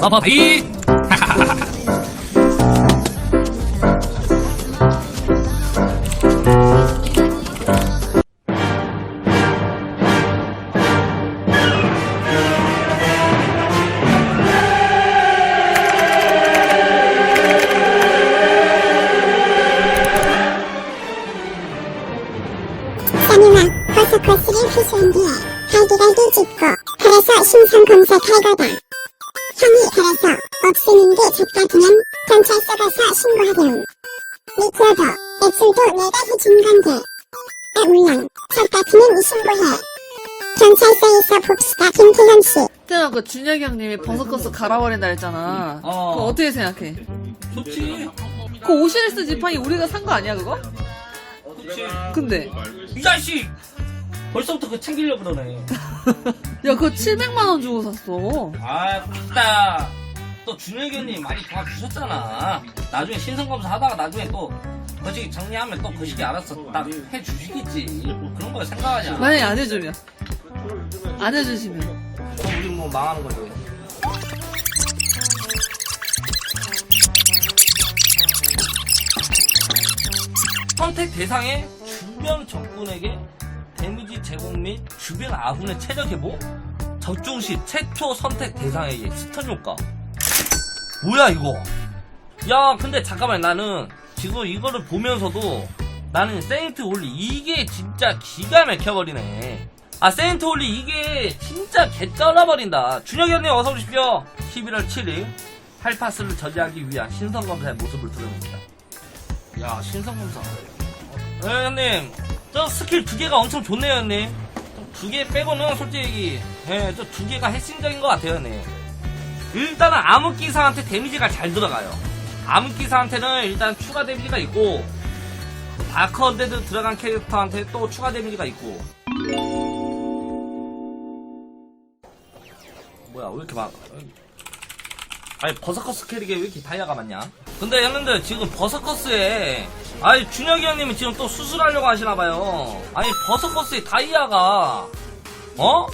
서퍼비 선우와 버서커스를 회수한 뒤에 갈기갈기 짚고 그래서 심상검사 탈거다. 형이 그래서 없애는 게 작다기는 경찰서 가서 신고하렴. 밑으로도 애플도 내가 해준 건데. 아 물론 작다기는 신고해. 경찰서에서 봅시다 김태현 씨. 그때나 그 준혁이 형님이 버섯커스 갈아버린다 했잖아. 어. 그거 어떻게 생각해? 좋지 그 오시리스 지팡이 우리가 산 거 아니야 그거? 좋지 근데 이 자식 벌써부터 그거 챙기려고 그러네. 야 그거 700만 원 주고 샀어. 아 맞다. 또 준혁이 형님 많이 도와주셨잖아. 나중에 신성검사 하다가 나중에 또 거시기 정리하면 또 거시기 알아서 딱 해주시겠지. 그런 거 생각하냐 만약에 안 해주면. 안 해주시면. 그럼 우리 뭐 망하는 거지 선택 대상의 주변 적군에게 데미지 제공 및 주변 아군의 체력 회복 적중 시 최초 선택 대상에게 스턴 효과. 뭐야 이거? 야 근데 잠깐만 나는 지금 이거를 보면서도 나는 세인트 올리 이게 진짜 기가 막혀버리네. 아 세인트 올리 이게 진짜 개쩔어버린다. 준혁이 형님 어서 오십시오. 11월 7일 팔파스를 저지하기 위한 신성검사의 모습을 드러냅니다. 야 신성검사. 네 형님 저 스킬 두 개가 엄청 좋네요 형님. 두 개 빼고는 솔직히 예, 저 두 개가 핵심적인 것 같아요 형님. 일단은 암흑기사한테 데미지가 잘 들어가요. 암흑기사한테는 일단 추가 데미지가 있고 다크 언데드 들어간 캐릭터한테 또 추가 데미지가 있고. 뭐야 왜 이렇게 많 아니 버서커스 캐릭에 왜 이렇게 다이아가 많냐 근데 형님들 지금 버서커스에 아니 준혁이 형님이 지금 또 수술하려고 하시나봐요 아니 버서커스에 다이아가 어?